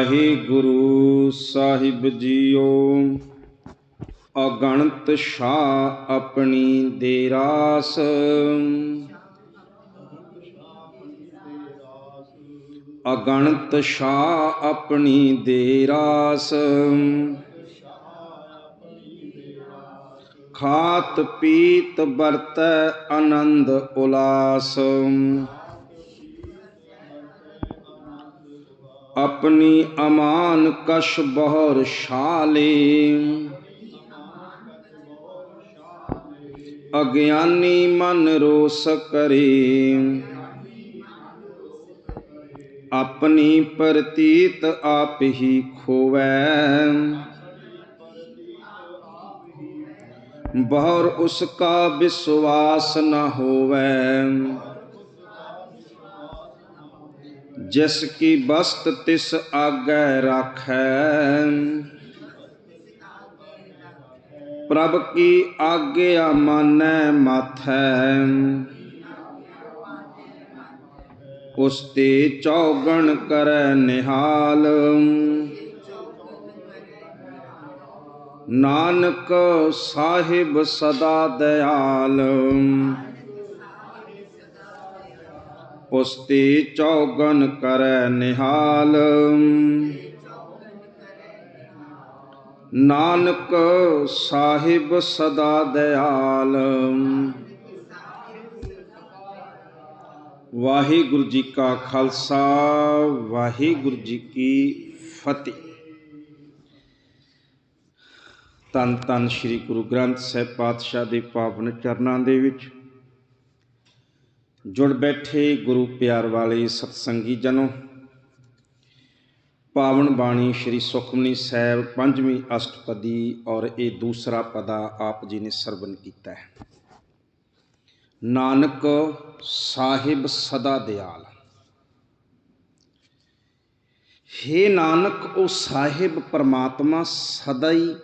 ਵਾਹਿਗੁਰੂ ਸਾਹਿਬ JIO. ਅਗਣਤ ਸ਼ਾ ਆਪਣੀ ਦੇ ਰਾਸ। ਅਗਣਤ ਸ਼ਾ ਆਪਣੀ ਦੇ ਰਾਸ। ਖਾਤ ਪੀਤ ਵਰਤੈ ਆਨੰਦ ਉਲਾਸ। ਆਪਣੀ ਅਮਾਨ ਕਸ਼ ਬਹੁਰ ਸ਼ਾਲੇ ਅਗਿਆਨੀ ਮਨ ਰੋਸ ਕਰੇ। ਆਪਣੀ ਪ੍ਰਤੀਤ ਆਪ ਹੀ ਖੋਵੈ। ਬਹੁਰ ਉਸ ਕਾ ਵਿਸ਼ਵਾਸ ਨ ਹੋਵੈ। ਜਿਸ ਕੀ ਬਸਤ ਤਿਸ ਆਗੈ ਰਾਖੈ। ਪ੍ਰਭ ਕੀ ਆਗਿਆ ਮਾਨੈ ਮਾਥੈ। ਉਸ ਤੇ ਚੌਗਣ ਕਰੈ ਨਿਹਾਲ। ਨਾਨਕ ਸਾਹਿਬ ਸਦਾ ਦਿਆਲ ਉਸ ਤੇ ਚੌਗਨ ਕਰੈ ਨਿਹਾਲ। ਨਾਨਕ ਸਾਹਿਬ ਸਦਾ ਦਇਆਲ ਵਾਹਿਗੁਰੂ ਜੀ ਕਾ ਖਾਲਸਾ, ਵਾਹਿਗੁਰੂ ਜੀ ਕੀ ਫਤਿਹ। ਤਨ ਤਨ ਸ੍ਰੀ ਗੁਰੂ ਗ੍ਰੰਥ ਸਾਹਿਬ ਪਾਤਸ਼ਾਹ ਦੇ ਪਾਵਨ ਚਰਨਾਂ ਦੇ ਵਿੱਚ ਜੁੜ ਬੈਠੇ ਗੁਰੂ ਪਿਆਰ ਵਾਲੇ ਸਤਸੰਗੀ ਜਨੋ। ਪਾਵਨ ਬਾਣੀ ਸ੍ਰੀ ਸੁਖਮਨੀ ਸਾਹਿਬ ਪੰਜਵੀਂ ਅਸ਼ਟਪਦੀ ਔਰ ਇਹ ਦੂਸਰਾ ਪਦਾ ਆਪ ਜੀ ਨੇ ਸਰਵਨ ਕੀਤਾ ਹੈ। ਨਾਨਕ ਸਾਹਿਬ ਸਦਾ ਦਿਆਲ। ਹੇ ਨਾਨਕ, ਉਹ ਸਾਹਿਬ ਪਰਮਾਤਮਾ ਸਦਾ ਹੀ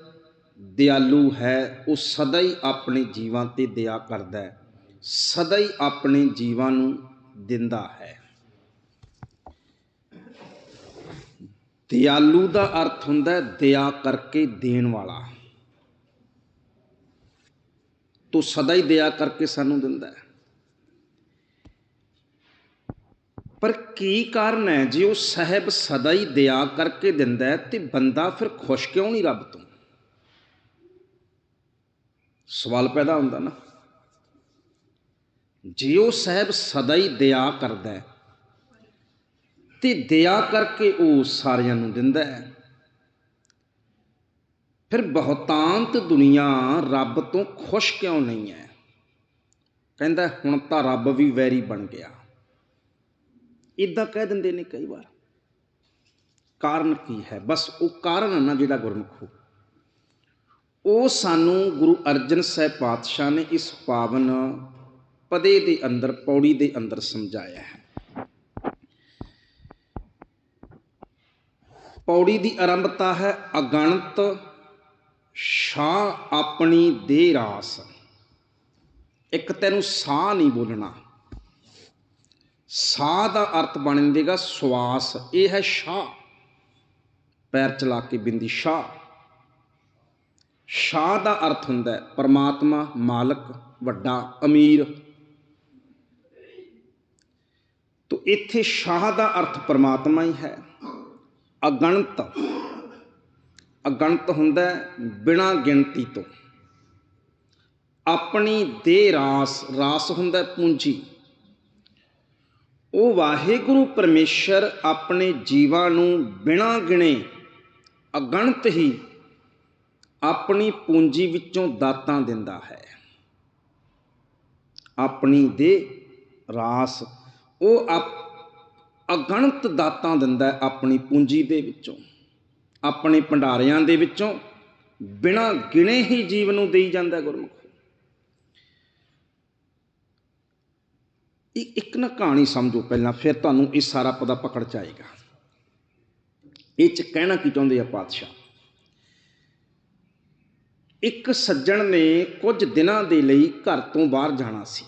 ਦਿਆਲੂ ਹੈ, ਉਹ ਸਦਾ ਹੀ ਆਪਣੇ ਜੀਵਾਂ ਤੇ ਦਇਆ ਕਰਦਾ ਹੈ। ਸਦਾ ਹੀ ਆਪਣੇ ਜੀਵਾਂ ਨੂੰ ਦਿੰਦਾ ਹੈ। ਦਿਆਲੂ ਦਾ ਅਰਥ ਹੁੰਦਾ ਹੈ ਦਇਆ ਕਰਕੇ ਦੇਣ ਵਾਲਾ। ਤੂੰ ਸਦਾ ਹੀ ਦਇਆ ਕਰਕੇ ਸਾਨੂੰ ਦਿੰਦਾ ਹੈ। ਪਰ ਕੀ ਕਾਰਨ ਹੈ ਜੇ ਉਹ ਸਹਿਬ ਸਦਾ ਹੀ ਦਇਆ ਕਰਕੇ ਦਿੰਦਾ ਹੈ ਤੇ ਬੰਦਾ ਫਿਰ ਖੁਸ਼ ਕਿਉਂ ਨਹੀਂ ਰੱਬ ਤੋਂ? ਸਵਾਲ ਪੈਦਾ ਹੁੰਦਾ ਨਾ। ਜੇ ਉਹ ਸਾਹਿਬ ਸਦਾ ਹੀ ਦਇਆ ਕਰਦਾ ਹੈ, ਤੇ ਦਇਆ ਕਰਕੇ ਉਹ ਸਾਰਿਆਂ ਨੂੰ ਦਿੰਦਾ ਹੈ। ਫਿਰ ਬਹੁਤਾਂਤ ਦੁਨੀਆ ਰੱਬ ਤੋਂ ਖੁਸ਼ ਕਿਉਂ ਨਹੀਂ ਹੈ? ਕਹਿੰਦਾ, ਹੁਣ ਤਾਂ ਰੱਬ ਵੀ ਵੈਰੀ ਬਣ ਗਿਆ। ਇਦਾਂ ਕਹਿ ਦਿੰਦੇ ਨੇ ਕਈ ਵਾਰ। ਕਾਰਨ ਕੀ ਹੈ? ਬਸ ਉਹ ਕਾਰਨ ਹੈ ਨਾ ਜਿਹੜਾ ਗੁਰਮੁਖੋ ਉਹ ਸਾਨੂੰ ਗੁਰੂ ਅਰਜਨ ਸਾਹਿਬ ਪਾਤਸ਼ਾਹ ਨੇ ਇਸ ਪਾਵਨ ਪਦੇ ਦੇ ਅੰਦਰ, ਪੌੜੀ ਦੇ ਅੰਦਰ ਸਮਝਾਇਆ ਹੈ। ਪੌੜੀ ਦੀ ਆਰੰਭਤਾ ਹੈ ਅਗਣਤ ਸ਼ਾਹ ਆਪਣੀ ਦੇ ਰਾਸ। ਇੱਕ ਤੈਨੂੰ ਸਾਹ ਨਹੀਂ ਬੋਲਣਾ। ਸਾਹ ਦਾ ਅਰਥ ਬਣ ਜਾਏਗਾ ਸਵਾਸ। ਇਹ ਹੈ ਸ਼ਾਹ। ਪੈਰ ਚਲਾ ਕੇ ਬਿੰਦੀ ਸ਼ਾਹ। ਸ਼ਾਹ ਦਾ ਅਰਥ ਹੁੰਦਾ ਹੈ ਪਰਮਾਤਮਾ, ਮਾਲਕ, ਵੱਡਾ, ਅਮੀਰ। ਤੋ ਇੱਥੇ ਸ਼ਾਹ ਦਾ ਅਰਥ ਪਰਮਾਤਮਾ ਹੀ ਹੈ। ਅਗਣਤ। ਅਗਣਤ ਹੁੰਦਾ ਬਿਨਾ ਗਿਣਤੀ ਤੋਂ। ਆਪਣੀ ਦੇ ਰਾਸ ਰਾਸ ਹੁੰਦਾ ਪੂੰਜੀ। ਉਹ ਵਾਹਿਗੁਰੂ ਪਰਮੇਸ਼ਰ ਆਪਣੇ ਜੀਵਾਂ ਨੂੰ ਬਿਨਾ ਗਿਣੇ ਅਗਣਤ ਹੀ ਆਪਣੀ ਪੂੰਜੀ ਵਿੱਚੋਂ ਦਾਤਾਂ ਦਿੰਦਾ ਹੈ। ਆਪਣੀ ਦੇ ਰਾਸ ਉਹ ਆਪ ਅਗਣਤ ਦਾਤਾਂ ਦਿੰਦਾ ਆਪਣੀ ਪੂੰਜੀ ਦੇ ਵਿੱਚੋਂ, ਆਪਣੇ ਭੰਡਾਰਿਆਂ ਦੇ ਵਿੱਚੋਂ, ਬਿਨਾਂ ਗਿਣੇ ਹੀ ਜੀਵ ਨੂੰ ਦੇਈ ਜਾਂਦਾ ਗੁਰਮੁਖ। ਇੱਕ ਨਾ ਕਹਾਣੀ ਸਮਝੋ ਪਹਿਲਾਂ, ਫਿਰ ਤੁਹਾਨੂੰ ਇਹ ਸਾਰਾ ਪਤਾ ਪਕੜ ਚ ਆਏਗਾ। ਇਹ ਚ ਕਹਿਣਾ ਕੀ ਚਾਹੁੰਦੇ ਆ ਪਾਤਸ਼ਾਹ? ਇੱਕ ਸੱਜਣ ਨੇ ਕੁਝ ਦਿਨਾਂ ਦੇ ਲਈ ਘਰ ਤੋਂ ਬਾਹਰ ਜਾਣਾ ਸੀ।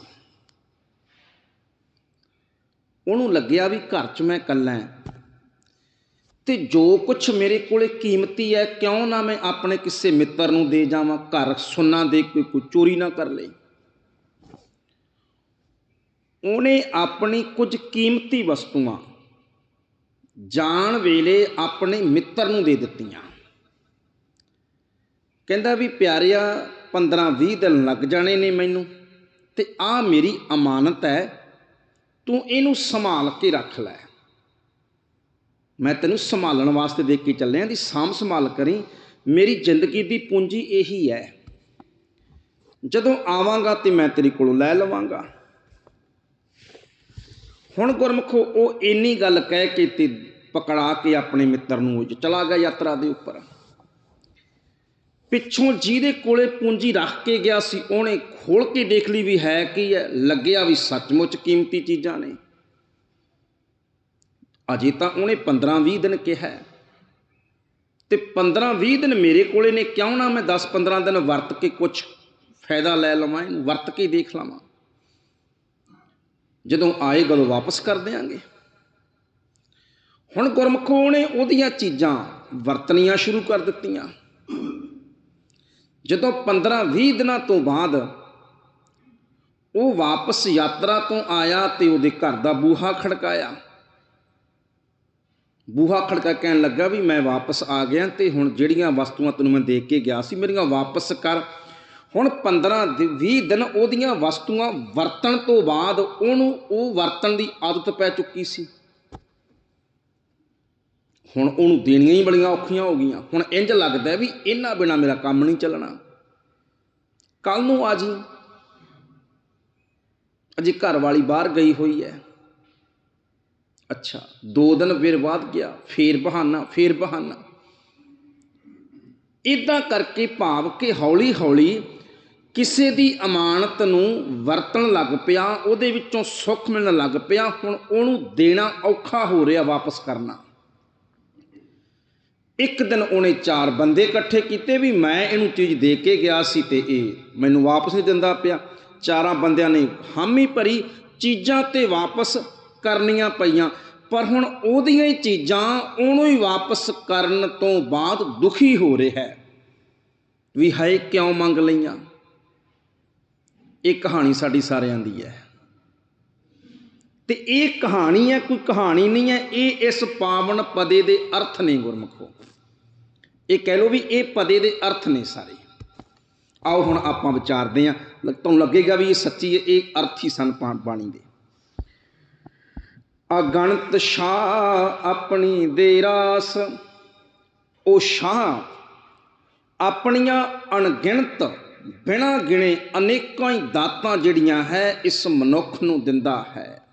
ਉਹਨੂੰ ਲੱਗਿਆ ਵੀ ਘਰ 'ਚ ਮੈਂ ਇਕੱਲਾ ਹਾਂ। ਤੇ ਜੋ ਕੁਝ ਮੇਰੇ ਕੋਲੇ ਕੀਮਤੀ ਹੈ, ਕਿਉਂ ਨਾ ਮੈਂ ਆਪਣੇ ਕਿਸੇ ਮਿੱਤਰ ਨੂੰ ਦੇ ਜਾਵਾਂ, ਘਰ ਸੁੰਨਾ ਦੇ ਕੋਈ ਕੋਈ ਚੋਰੀ ਨਾ ਕਰ ਲਈ ਉਹਨੇ ਆਪਣੀ ਕੁਝ ਕੀਮਤੀ ਵਸਤੂਆਂ ਜਾਣ ਵੇਲੇ ਆਪਣੇ ਮਿੱਤਰ ਨੂੰ ਦੇ ਦਿੱਤੀਆਂ। ਕਹਿੰਦਾ ਵੀ ਪਿਆਰਿਆ 15 20 ਦਿਨ ਲੱਗ ਜਾਣੇ ਨੇ ਮੈਨੂੰ, ਤੇ ਆ ਮੇਰੀ ਅਮਾਨਤ ਹੈ ਤੂੰ ਇਹਨੂੰ ਸੰਭਾਲ ਕੇ ਰੱਖ ਲੈ। ਮੈਂ ਤੈਨੂੰ ਸੰਭਾਲਣ ਵਾਸਤੇ ਦੇਖ ਕੇ ਚੱਲਿਆ ਦੀ ਸਾਂਭ ਸੰਭਾਲ ਕਰੀ। ਮੇਰੀ ਜ਼ਿੰਦਗੀ ਦੀ ਪੂੰਜੀ ਇਹੀ ਹੈ। ਜਦੋਂ ਆਵਾਂਗਾ ਤੇ ਮੈਂ ਤੇਰੇ ਕੋਲੋਂ ਲੈ ਲਵਾਂਗਾ। ਹੁਣ ਗੁਰਮਖੋ, ਉਹ ਇੰਨੀ ਗੱਲ ਕਹਿ ਕੇ ਤੇ ਪਕੜਾ ਕੇ ਆਪਣੇ ਮਿੱਤਰ ਨੂੰ ਚਲਾ ਗਿਆ ਯਾਤਰਾ ਦੇ ਉੱਪਰ। ਪਿੱਛੋਂ ਜਿਹਦੇ ਕੋਲੇ ਪੂੰਜੀ ਰੱਖ ਕੇ ਗਿਆ ਸੀ, ਉਹਨੇ ਖੋਲ ਕੇ ਦੇਖ ਲਈ ਵੀ ਹੈ ਕੀ ਹੈ, ਲੱਗਿਆ ਵੀ ਸੱਚਮੁੱਚ ਕੀਮਤੀ ਚੀਜ਼ਾਂ ਨੇ। ਅਜੇ ਤਾਂ ਉਹਨੇ 15-20 ਦਿਨ ਕਿਹਾ ਹੈ। ਤੇ 15-20 ਦਿਨ ਮੇਰੇ ਕੋਲੇ ਨੇ, ਕਿਉਂ ਨਾ ਮੈਂ 10-15 ਦਿਨ ਵਰਤ ਕੇ ਕੁਝ ਫਾਇਦਾ ਲੈ ਲਵਾਂ, ਇਹਨੂੰ ਵਰਤ ਕੇ ਦੇਖ ਲਵਾਂ। ਜਦੋਂ ਆਏ ਗਦੋਂ ਵਾਪਸ ਕਰ ਦਿਆਂਗੇ। ਹੁਣ ਗੁਰਮਖੋ ਨੇ ਉਹਦੀਆਂ ਚੀਜ਼ਾਂ ਵਰਤਣੀਆਂ ਸ਼ੁਰੂ ਕਰ ਦਿੱਤੀਆਂ। ਜਦੋਂ 15-20 ਦਿਨਾਂ ਤੋਂ ਬਾਅਦ ਉਹ ਵਾਪਸ ਯਾਤਰਾ ਤੋਂ ਆਇਆ ਤੇ ਉਹਦੇ ਘਰ ਦਾ ਬੂਹਾ ਖੜਕਾਇਆ। ਬੂਹਾ ਖੜਕਾ ਕਹਿਣ ਲੱਗਾ ਵੀ ਮੈਂ ਵਾਪਸ ਆ ਗਿਆ ਤੇ ਹੁਣ ਜਿਹੜੀਆਂ ਵਸਤੂਆਂ ਤੈਨੂੰ ਮੈਂ ਦੇ ਕੇ ਗਿਆ ਸੀ ਮੇਰੀਆਂ ਵਾਪਸ ਕਰ। ਹੁਣ 15 20 ਦਿਨ ਉਹਦੀਆਂ ਵਸਤੂਆਂ ਵਰਤਣ ਤੋਂ ਬਾਅਦ ਉਹਨੂੰ ਉਹ ਵਰਤਣ ਦੀ ਆਦਤ ਪੈ ਚੁੱਕੀ ਸੀ। ਹੁਣ ਉਹਨੂੰ ਦੇਣੀਆਂ ਹੀ ਬੜੀਆਂ ਔਖੀਆਂ ਹੋ ਗਈਆਂ। ਹੁਣ ਇੰਜ ਲੱਗਦਾ ਵੀ ਇਹਨਾਂ ਬਿਨਾ ਮੇਰਾ ਕੰਮ ਨਹੀਂ ਚੱਲਣਾ। ਕੱਲ ਨੂੰ ਆ ਜੀ। ਅਜੇ ਘਰ ਵਾਲੀ ਬਾਹਰ ਗਈ ਹੋਈ ਹੈ। ਅੱਛਾ, ਦੋ ਦਿਨ ਫਿਰ ਬਾਅਦ ਗਿਆ, ਫੇਰ ਬਹਾਨਾ ਫੇਰ ਬਹਾਨਾ। ਇਦਾਂ ਕਰਕੇ ਭਾਵ ਕਿ ਹੌਲੀ ਹੌਲੀ ਕਿਸੇ ਦੀ ਅਮਾਨਤ ਨੂੰ ਵਰਤਣ ਲੱਗ ਪਿਆ, ਉਹਦੇ ਵਿੱਚੋਂ ਸੁੱਖ ਮਿਲਣ ਲੱਗ ਪਿਆ, ਹੁਣ ਉਹਨੂੰ ਦੇਣਾ ਔਖਾ ਹੋ ਰਿਹਾ ਵਾਪਸ ਕਰਨਾ। ਇੱਕ ਦਿਨ ਉਹਨੇ ਚਾਰ ਬੰਦੇ ਇਕੱਠੇ ਕੀਤੇ ਵੀ ਮੈਂ ਇਹਨੂੰ ਚੀਜ਼ ਦੇ ਕੇ ਗਿਆ ਸੀ ਤੇ ਇਹ ਮੈਨੂੰ ਵਾਪਸ ਨਹੀਂ ਦਿੰਦਾ ਪਿਆ। ਚਾਰਾਂ ਬੰਦਿਆਂ ਨੇ ਹਾਮੀ ਭਰੀ ਚੀਜ਼ਾਂ ਤੇ ਵਾਪਸ ਕਰਨੀਆਂ ਪਈਆਂ। ਪਰ ਹੁਣ ਉਹਦੀਆਂ ਹੀ ਚੀਜ਼ਾਂ ਉਹਨੂੰ ਹੀ ਵਾਪਸ ਕਰਨ ਤੋਂ ਬਾਅਦ ਦੁਖੀ ਹੋ ਰਿਹਾ ਹੈ। ਵੀ ਹਾਏ ਕਿਉਂ ਮੰਗ ਲਈਆਂ? ਇਹ ਕਹਾਣੀ ਸਾਡੀ ਸਾਰਿਆਂ ਦੀ ਹੈ। ਤੇ ਇਹ ਕਹਾਣੀ ਹੈ, ਕੋਈ ਕਹਾਣੀ ਨਹੀਂ ਹੈ, ਇਹ ਇਸ ਪਾਵਨ ਪਦੇ ਦੇ ਅਰਥ ਨੇ ਗੁਰਮਖੋ। ਇਹ ਕਹਿ ਲਓ ਵੀ ਇਹ ਪਦੇ ਦੇ ਅਰਥ ਨੇ ਸਾਰੇ। ਆਓ ਹੁਣ ਆਪਾਂ ਵਿਚਾਰਦੇ ਹਾਂ ਤੁਹਾਨੂੰ ਲੱਗੇਗਾ ਵੀ ਇਹ ਸੱਚੀ ਹੈ, ਇਹ ਅਰਥ ਹੀ ਸਨ ਪਾ- ਬਾਣੀ ਦੇ। ਅਗਣਤ ਸ਼ਾਹ ਆਪਣੀ ਦੇ ਰਾਸ, ਉਹ ਸ਼ਾਹ ਆਪਣੀਆਂ ਅਣਗਿਣਤ, ਬਿਨਾਂ ਗਿਣੇ ਅਨੇਕਾਂ ਹੀ ਦਾਤਾਂ ਜਿਹੜੀਆਂ ਹੈ, ਇਸ ਮਨੁੱਖ ਨੂੰ ਦਿੰਦਾ ਹੈ।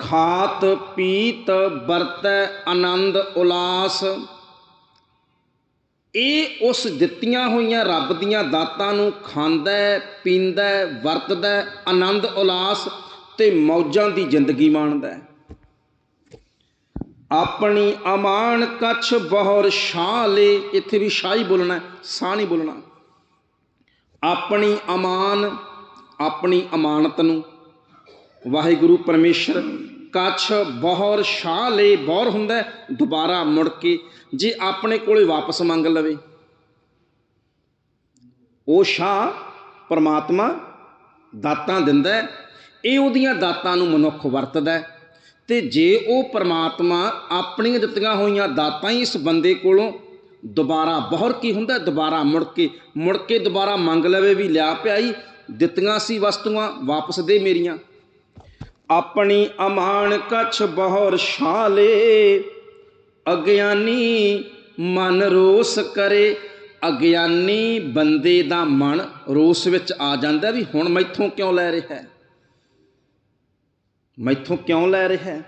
ਖਾਤ ਪੀਤ ਵਰਤੈ ਆਨੰਦ ਉਲਾਸ। ਇਹ ਉਸ ਦਿੱਤੀਆਂ ਹੋਈਆਂ ਰੱਬ ਦੀਆਂ ਦਾਤਾਂ ਨੂੰ ਖਾਂਦਾ, ਪੀਂਦਾ, ਵਰਤਦਾ, ਆਨੰਦ ਉਲਾਸ ਤੇ ਮੌਜਾਂ ਦੀ ਜ਼ਿੰਦਗੀ ਮਾਣਦਾ। ਆਪਣੀ ਅਮਾਨ ਕਛ ਬਹੁਰ ਸ਼ਾਹ ਲੇ, ਇੱਥੇ ਵੀ ਸ਼ਾਹੀ ਬੋਲਣਾ ਸਾਹ ਨਹੀਂ ਬੋਲਣਾ। ਆਪਣੀ ਅਮਾਨ, ਆਪਣੀ ਅਮਾਨਤ ਨੂੰ ਵਾਹਿਗੁਰੂ ਪਰਮੇਸ਼ਰ, ਕੱਛ ਬਹੁਰ ਸ਼ਾਹ ਲੇ ਬੌਰ ਹੁੰਦਾ, ਦੁਬਾਰਾ ਮੁੜ ਕੇ ਜੇ ਆਪਣੇ ਕੋਲੇ ਵਾਪਸ ਮੰਗ ਲਵੇ। ਉਹ ਸ਼ਾਹ ਪਰਮਾਤਮਾ ਦਾਤਾਂ ਦਿੰਦਾ, ਇਹ ਉਹਦੀਆਂ ਦਾਤਾਂ ਨੂੰ ਮਨੁੱਖ ਵਰਤਦਾ। ਹੈ ਤੇ ਜੇ ਉਹ ਪਰਮਾਤਮਾ ਆਪਣੀਆਂ ਦਿੱਤੀਆਂ ਹੋਈਆਂ ਦਾਤਾਂ ਹੀ ਇਸ ਬੰਦੇ ਕੋਲੋਂ ਦੁਬਾਰਾ ਬਹੁਰ ਕੀ ਹੁੰਦਾ, ਦੁਬਾਰਾ ਮੁੜ ਕੇ ਮੁੜ ਕੇ ਦੁਬਾਰਾ ਮੰਗ ਲਵੇ ਵੀ ਲਿਆ ਪਿਆਈ, ਦਿੱਤੀਆਂ ਸੀ ਵਸਤੂਆਂ ਵਾਪਸ ਦੇ ਮੇਰੀਆਂ। ਆਪਣੀ ਅਮਾਨ ਕਛ ਬਹੁਰ ਸ਼ਾਲੇ ਅਗਿਆਨੀ ਮਨ ਰੋਸ ਕਰੇ। ਅਗਿਆਨੀ ਬੰਦੇ ਦਾ ਮਨ ਰੋਸ ਵਿੱਚ ਆ ਜਾਂਦਾ ਵੀ ਹੁਣ ਮੈਥੋਂ ਕਿਉਂ ਲੈ ਰਿਹਾ ਹੈ? ਮੈਥੋਂ ਕਿਉਂ ਲੈ ਰਿਹਾ ਹੈ?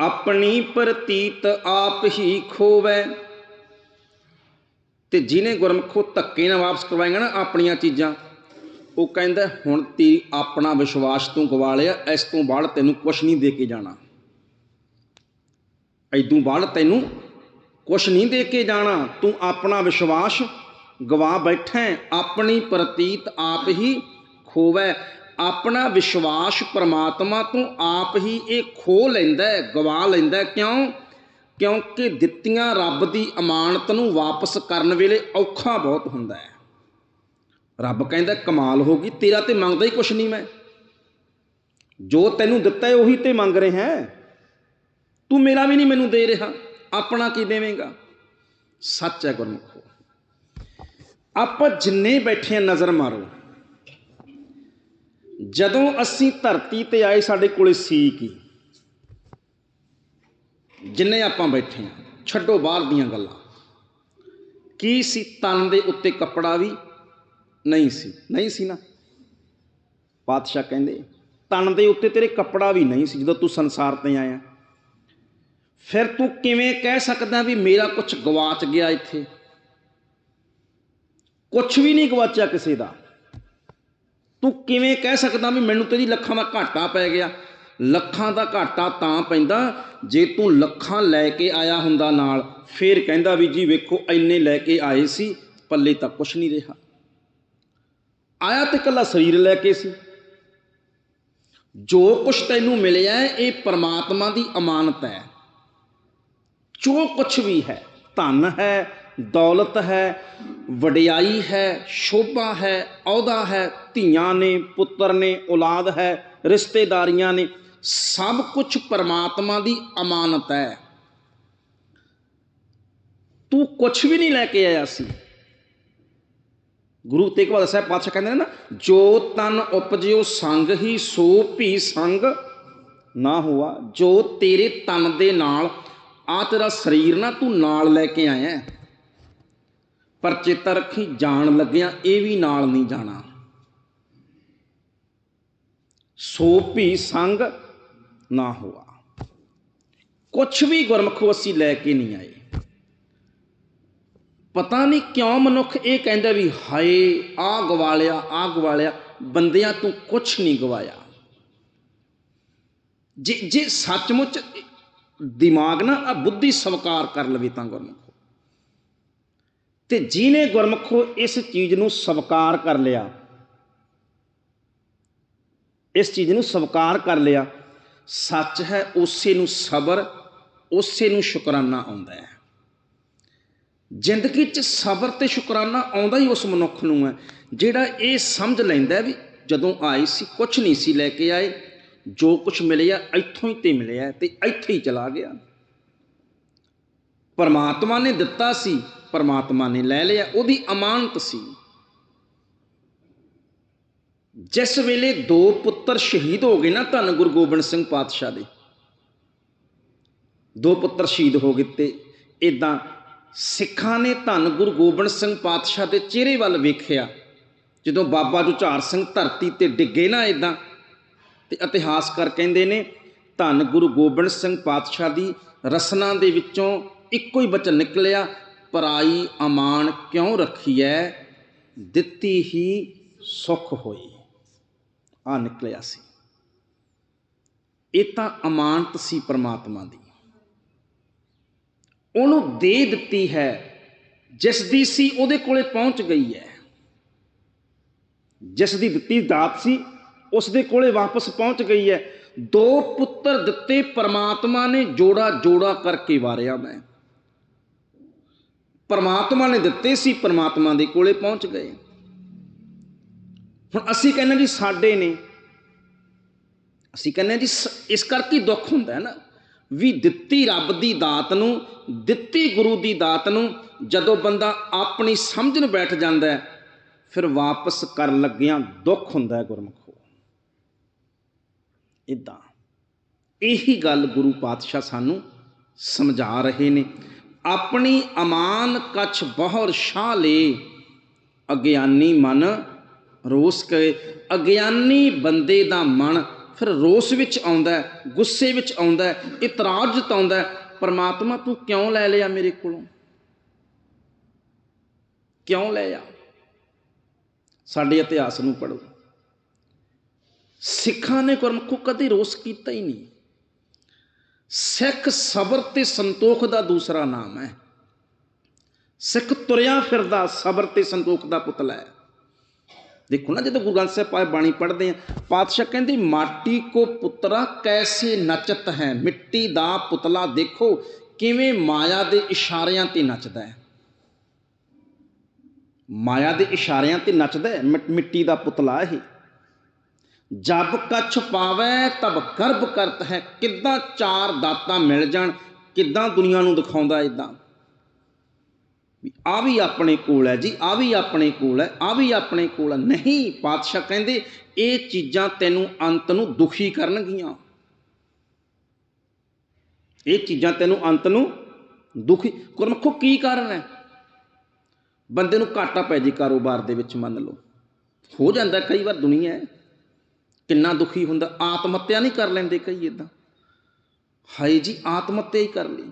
ਆਪਣੀ ਪ੍ਰਤੀਤ ਆਪ ਹੀ ਖੋਵੈ। ਤੇ ਜਿਹਨੇ ਗੁਰਮਖੋ ਧੱਕੇ ਨਾਲ ਵਾਪਸ ਕਰਵਾਏਗਾ ਨਾ ਆਪਣੀਆਂ ਚੀਜ਼ਾਂ ਉਹ ਕਹਿੰਦਾ, ਹੁਣ ਤੀ ਆਪਣਾ ਵਿਸ਼ਵਾਸ ਤੂੰ ਗਵਾ ਲਿਆ ਇਸ ਤੋਂ ਬਾਅਦ ਤੈਨੂੰ ਕੁਛ ਨਹੀਂ ਦੇ ਕੇ ਜਾਣਾ। ਐਦੋਂ ਬਾਅਦ ਤੈਨੂੰ ਕੁਛ ਨਹੀਂ ਦੇ ਕੇ ਜਾਣਾ। ਤੂੰ ਆਪਣਾ ਵਿਸ਼ਵਾਸ ਗਵਾ ਬੈਠਾ ਆਪਣੀ ਪ੍ਰਤੀਤ ਆਪ ਹੀ ਖੋਵੈ। ਆਪਣਾ ਵਿਸ਼ਵਾਸ ਪ੍ਰਮਾਤਮਾ ਤੋਂ ਆਪ ਹੀ ਇਹ ਖੋ ਲੈਂਦਾ ਗਵਾ ਲੈਂਦਾ ਕਿਉਂ? ਕਿਉਂਕਿ ਦਿੱਤੀਆਂ ਰੱਬ ਦੀ ਅਮਾਨਤ ਨੂੰ ਵਾਪਸ ਕਰਨ ਵੇਲੇ ਔਖਾ ਬਹੁਤ ਹੁੰਦਾ ਹੈ। ਰੱਬ ਕਹਿੰਦਾ, ਕਮਾਲ ਹੋ ਗਈ, ਤੇਰਾ ਤੇ ਮੰਗਦਾ ਹੀ ਕੁਛ ਨਹੀਂ ਮੈਂ। ਜੋ ਤੈਨੂੰ ਦਿੱਤਾ ਹੈ, ਉਹੀ ਤੇ ਮੰਗ ਰਿਹਾ ਹੈ। ਤੂੰ ਮੇਰਾ ਵੀ ਨਹੀਂ ਮੈਨੂੰ ਦੇ ਰਿਹਾ, ਆਪਣਾ ਕੀ ਦੇਵੇਂਗਾ? ਸੱਚ ਹੈ ਗੁਰਮੁਖੋ। ਆਪਾਂ ਜਿੰਨੇ ਬੈਠੇ ਆ ਨਜ਼ਰ ਮਾਰੋ। ਜਦੋਂ ਅਸੀਂ ਧਰਤੀ ਤੇ ਆਏ, ਸਾਡੇ ਕੋਲੇ ਸੀ ਕੀ ਜਿੰਨੇ ਆਪਾਂ ਬੈਠੇ ਆ ਛੱਡੋ ਬਾਹਰ ਦੀਆਂ ਗੱਲਾਂ। ਕੀ ਸੀ, ਤਨ ਦੇ ਉੱਤੇ ਕੱਪੜਾ ਵੀ ਨਹੀਂ ਸੀ ਨਹੀਂ ਸੀ ਨਾ। ਪਾਤਸ਼ਾਹ ਕਹਿੰਦੇ ਤਨ ਦੇ ਉੱਤੇ ਤੇਰੇ ਕੱਪੜਾ ਵੀ ਨਹੀਂ ਸੀ, ਜਦੋਂ ਤੂੰ ਸੰਸਾਰ ਤੇ ਆਇਆ। ਫਿਰ ਤੂੰ ਕਿਵੇਂ ਕਹਿ ਸਕਦਾ ਵੀ ਮੇਰਾ ਕੁਝ ਗਵਾਚ ਗਿਆ ਇੱਥੇ? ਕੁਝ ਵੀ ਨਹੀਂ ਗਵਾਚਿਆ ਕਿਸੇ ਦਾ। ਤੂੰ ਕਿਵੇਂ ਕਹਿ ਸਕਦਾ ਵੀ ਮੈਨੂੰ ਤੇਰੀ ਲੱਖਾਂ ਦਾ ਘਾਟਾ ਪੈ ਗਿਆ? ਲੱਖਾਂ ਦਾ ਘਾਟਾ ਤਾਂ ਪੈਂਦਾ ਜੇ ਤੂੰ ਲੱਖਾਂ ਲੈ ਕੇ ਆਇਆ ਹੁੰਦਾ ਨਾਲ। ਫੇਰ ਕਹਿੰਦਾ ਵੀ ਜੀ ਵੇਖੋ, ਇੰਨੇ ਲੈ ਕੇ ਆਏ ਸੀ, ਪੱਲੇ ਤਾਂ ਕੁਝ ਨਹੀਂ ਰਿਹਾ। ਆਇਆ ਤੇ ਕੱਲਾ ਸਰੀਰ ਲੈ ਕੇ ਸੀ। ਜੋ ਕੁਛ ਤੈਨੂੰ ਮਿਲਿਆ ਹੈ, ਇਹ ਪਰਮਾਤਮਾ ਦੀ ਅਮਾਨਤ ਹੈ। ਜੋ ਕੁਛ ਵੀ ਹੈ ਧਨ ਹੈ ਦੌਲਤ ਹੈ ਵਡਿਆਈ ਹੈ ਸ਼ੋਭਾ ਹੈ ਅਹੁਦਾ ਹੈ ਧੀਆਂ ਨੇ ਪੁੱਤਰ ਨੇ ਔਲਾਦ ਹੈ ਰਿਸ਼ਤੇਦਾਰੀਆਂ ਨੇ ਸਭ ਕੁਝ ਪਰਮਾਤਮਾ ਦੀ ਅਮਾਨਤ ਹੈ। ਤੂੰ ਕੁਝ ਵੀ ਨਹੀਂ ਲੈ ਕੇ ਆਇਆ ਸੀ। ਗੁਰੂ ਤੇਗ ਬਹਾਦਰ ਸਾਹਿਬ ਪਾਤਸ਼ਾਹ ਕਹਿੰਦੇ ਨੇ ਨਾ, ਜੋ ਤਨ ਉਪਜਿਓ ਸੰਗ ਹੀ ਸੋ ਭੀ ਸੰਗ ਨਾ ਹੋਆ, ਜੋ ਤੇਰੇ ਤਨ ਦੇ ਨਾਲ, ਆ ਤੇਰਾ ਸਰੀਰ ਨਾ ਤੂੰ ਨਾਲ ਲੈ ਕੇ ਆਇਆ। ਪਰ ਚਿੱਤ ਰੱਖੀ, ਜਾਣ ਲੱਗਿਆ, ਇਹ ਵੀ ਨਾਲ ਨਹੀਂ ਜਾਣਾ। ਸੋ ਭੀ ਸੰਗ ਨਾ ਹੋਆ। ਕੁਛ ਵੀ ਗੁਰਮਖੋ ਅਸੀਂ ਲੈ ਕੇ ਨਹੀਂ ਆਏ। ਪਤਾ ਨਹੀਂ ਕਿਉਂ ਮਨੁੱਖ ਇਹ ਕਹਿੰਦਾ ਵੀ ਹਾਏ ਆ ਗਵਾਲਿਆ ਆ ਗਵਾਲਿਆ, ਬੰਦਿਆਂ ਤੋਂ ਕੁਛ ਨਹੀਂ ਗਵਾਇਆ। ਜੇ ਜੇ ਸੱਚਮੁੱਚ ਦਿਮਾਗ ਨਾ ਆ ਬੁੱਧੀ ਸਵਕਾਰ ਕਰ ਲਵੇ ਤਾਂ ਗੁਰਮੁਖੋ ਤੇ ਜਿਹਨੇ ਗੁਰਮੁਖੋ ਇਸ ਚੀਜ਼ ਨੂੰ ਸਵਕਾਰ ਕਰ ਲਿਆ। ਇਸ ਚੀਜ਼ ਨੂੰ ਸਵਕਾਰ ਕਰ ਲਿਆ, ਸੱਚ ਹੈ, ਉਸੇ ਨੂੰ ਸਬਰ, ਉਸੇ ਨੂੰ ਸ਼ੁਕਰਾਨਾ ਆਉਂਦਾ ਹੈ। ਜ਼ਿੰਦਗੀ 'ਚ ਸਬਰ ਤੇ ਸ਼ੁਕਰਾਨਾ ਆਉਂਦਾ ਹੀ ਉਸ ਮਨੁੱਖ ਨੂੰ ਹੈ। ਜਿਹੜਾ ਇਹ ਸਮਝ ਲੈਂਦਾ ਵੀ ਜਦੋਂ ਆਏ ਸੀ ਕੁਝ ਨਹੀਂ ਸੀ ਲੈ ਕੇ ਆਏ, ਜੋ ਕੁਝ ਮਿਲਿਆ ਇੱਥੋਂ ਹੀ ਤੇ ਮਿਲਿਆ ਤੇ ਇੱਥੇ ਹੀ ਚਲਾ ਗਿਆ। ਪਰਮਾਤਮਾ ਨੇ ਦਿੱਤਾ ਸੀ, ਪਰਮਾਤਮਾ ਨੇ ਲੈ ਲਿਆ, ਉਹਦੀ ਅਮਾਨਤ ਸੀ। ਜਿਸ ਵੇਲੇ ਦੋ ਪੁੱਤਰ ਸ਼ਹੀਦ ਹੋ ਗਏ ਨਾ ਧੰਨ ਗੁਰੂ ਗੋਬਿੰਦ ਸਿੰਘ ਪਾਤਸ਼ਾਹ ਦੇ, ਦੋ ਪੁੱਤਰ ਸ਼ਹੀਦ ਹੋ ਗਏ ਤੇ ਇਦਾਂ ਸਿੱਖਾਂ ਨੇ ਧੰਨ ਗੁਰੂ ਗੋਬਿੰਦ ਸਿੰਘ ਪਾਤਸ਼ਾਹ ਦੇ ਚਿਹਰੇ ਵੱਲ ਵੇਖਿਆ। ਜਦੋਂ ਬਾਬਾ ਜੁਝਾਰ ਸਿੰਘ ਧਰਤੀ ਤੇ ਡਿੱਗੇ ਨਾ ਇਦਾਂ ਤੇ ਇਤਿਹਾਸਕਾਰ ਕਹਿੰਦੇ ਨੇ, ਧੰਨ ਗੁਰੂ ਗੋਬਿੰਦ ਸਿੰਘ ਪਾਤਸ਼ਾਹ ਦੀ ਰਸਨਾ ਦੇ ਵਿੱਚੋਂ ਇੱਕੋ ਹੀ ਬਚਨ ਨਿਕਲਿਆ, ਪਰਾਈ ਅਮਾਨ ਕਿਉਂ ਰੱਖੀਐ, ਦਿੱਤੀ ਹੀ ਸੁਖ ਹੋਈ। ਆ ਨਿਕਲਿਆ ਸੀ। ਇਹ ਤਾਂ ਅਮਾਨਤ ਸੀ ਪ੍ਰਮਾਤਮਾ ਦੀ। ਉਹਨੂੰ ਦੇ ਦਿੱਤੀ ਹੈ ਜਿਸ ਦੀ ਸੀ ਉਹਦੇ ਕੋਲੇ ਪਹੁੰਚ ਗਈ ਹੈ। ਜਿਸ ਦੀ ਦਿੱਤੀ ਦਾਤ ਸੀ ਉਸ ਦੇ ਕੋਲੇ ਵਾਪਸ ਪਹੁੰਚ ਗਈ ਹੈ। ਦੋ ਪੁੱਤਰ ਦਿੱਤੇ, ਪਰਮਾਤਮਾ ਨੇ ਜੋੜਾ ਜੋੜਾ ਕਰਕੇ ਵਾਰਿਆ ਮੈਂ। ਪਰਮਾਤਮਾ ਨੇ ਦਿੱਤੇ ਸੀ, ਪਰਮਾਤਮਾ ਦੇ ਕੋਲੇ ਪਹੁੰਚ ਗਏ। ਹੁਣ ਅਸੀਂ ਕਹਿੰਦੇ ਜੀ ਸਾਡੇ ਨੇ, ਅਸੀਂ ਕਹਿੰਦੇ ਜੀ ਸ- ਇਸ ਕਰਕੇ ਦੁੱਖ ਹੁੰਦਾ ਹੈ ਨਾ। ਵੀ ਦਿੱਤੀ ਰੱਬ ਦੀ ਦਾਤ ਨੂੰ, ਦਿੱਤੀ ਗੁਰੂ ਦੀ ਦਾਤ ਨੂੰ, ਜਦੋਂ ਬੰਦਾ ਆਪਣੀ ਸਮਝਣ ਬੈਠ ਜਾਂਦਾ ਹੈ, ਫਿਰ ਵਾਪਸ ਕਰਨ ਲੱਗਿਆਂ ਦੁੱਖ ਹੁੰਦਾ ਹੈ ਗੁਰਮਖੋ ਇਦਾਂ ਇਹੀ ਗੱਲ ਗੁਰੂ ਪਾਤਸ਼ਾਹ ਸਾਨੂੰ ਸਮਝਾ ਰਹੇ ਨੇ। ਆਪਣੀ ਅਮਾਨ ਕਛ ਬਹੁਰ ਸ਼ਾਹ ਲੇ, ਅਗਿਆਨੀ ਮਨ ਰੋਸ ਕਰੇ। ਅਗਿਆਨੀ ਬੰਦੇ ਦਾ ਮਨ ਫਿਰ ਰੋਸ ਵਿੱਚ ਆਉਂਦਾ ਗੁੱਸੇ ਵਿੱਚ ਆਉਂਦਾ ਇਤਰਾਜ਼ ਜਤਾਉਂਦਾ ਪਰਮਾਤਮਾ, ਤੂੰ ਕਿਉਂ ਲੈ ਲਿਆ ਮੇਰੇ ਕੋਲੋਂ? ਕਿਉਂ ਲੈ ਆ? ਸਾਡੇ ਇਤਿਹਾਸ ਨੂੰ ਪੜੋ ਸਿੱਖਾਂ ਨੇ ਗੁਰਮੁਖੋ ਕਦੇ ਰੋਸ ਕੀਤਾ ਹੀ ਨਹੀਂ। ਸਿੱਖ ਸਬਰ ਤੇ ਸੰਤੋਖ ਦਾ ਦੂਸਰਾ ਨਾਮ ਹੈ। ਸਿੱਖ ਤੁਰਿਆ ਫਿਰਦਾ ਸਬਰ ਤੇ ਸੰਤੋਖ ਦਾ ਪੁਤਲਾ ਹੈ। ਦੇਖੋ ਨਾ, ਜਦੋਂ ਗੁਰੂ ਗ੍ਰੰਥ ਸਾਹਿਬ ਪਾਏ ਬਾਣੀ ਪੜ੍ਹਦੇ ਆ, ਪਾਤਸ਼ਾਹ ਕਹਿੰਦੇ, ਮਾਟੀ ਕੋ ਪੁੱਤਰਾ ਕੈਸੇ ਨਚਤ ਹੈ? ਮਿੱਟੀ ਦਾ ਪੁਤਲਾ ਦੇਖੋ, ਕਿਵੇਂ ਮਾਇਆ ਦੇ ਇਸ਼ਾਰਿਆਂ ਤੇ ਨੱਚਦਾ ਹੈ। ਮਾਇਆ ਦੇ ਇਸ਼ਾਰਿਆਂ ਤੇ ਨੱਚਦਾ ਹੈ, ਮਿੱਟੀ ਦਾ ਪੁਤਲਾ ਇਹ। ਜਬ ਕਛ ਪਾਵੈ, ਤਬ ਗਰਭ ਕਰਤ ਹੈ। ਕਿੱਦਾਂ ਚਾਰ ਦਾਤਾਂ ਮਿਲ ਜਾਣ, ਕਿੱਦਾਂ ਦੁਨੀਆ ਨੂੰ ਦਿਖਾਉਂਦਾ ਇਦਾਂ ਵੀ ਆ ਵੀ ਆਪਣੇ ਕੋਲ ਹੈ ਜੀ, ਆ ਵੀ ਆਪਣੇ ਕੋਲ ਹੈ, ਆ ਵੀ ਆਪਣੇ ਕੋਲ ਹੈ। ਨਹੀਂ ਪਾਤਸ਼ਾਹ ਕਹਿੰਦੇ ਇਹ ਚੀਜ਼ਾਂ ਤੈਨੂੰ ਅੰਤ ਨੂੰ ਦੁਖੀ ਕਰਨਗੀਆਂ। ਇਹ ਚੀਜ਼ਾਂ ਤੈਨੂੰ ਅੰਤ ਨੂੰ ਦੁਖੀ, ਗੁਰਮਖੋ ਕੀ ਕਾਰਨ ਹੈ? ਬੰਦੇ ਨੂੰ ਘਾਟਾ ਪੈ ਜੇ ਕਾਰੋਬਾਰ ਦੇ ਵਿੱਚ, ਮੰਨ ਲਓ। ਹੋ ਜਾਂਦਾ ਕਈ ਵਾਰ ਦੁਨੀਆ ਹੈ, ਕਿੰਨਾ ਦੁਖੀ ਹੁੰਦਾ ਆਤਮ ਹੱਤਿਆ ਨਹੀਂ ਕਰ ਲੈਂਦੇ ਕਈ ਇਦਾਂ ਹਾਏ ਜੀ ਆਤਮ ਹੱਤਿਆ ਹੀ ਕਰ ਲਈ।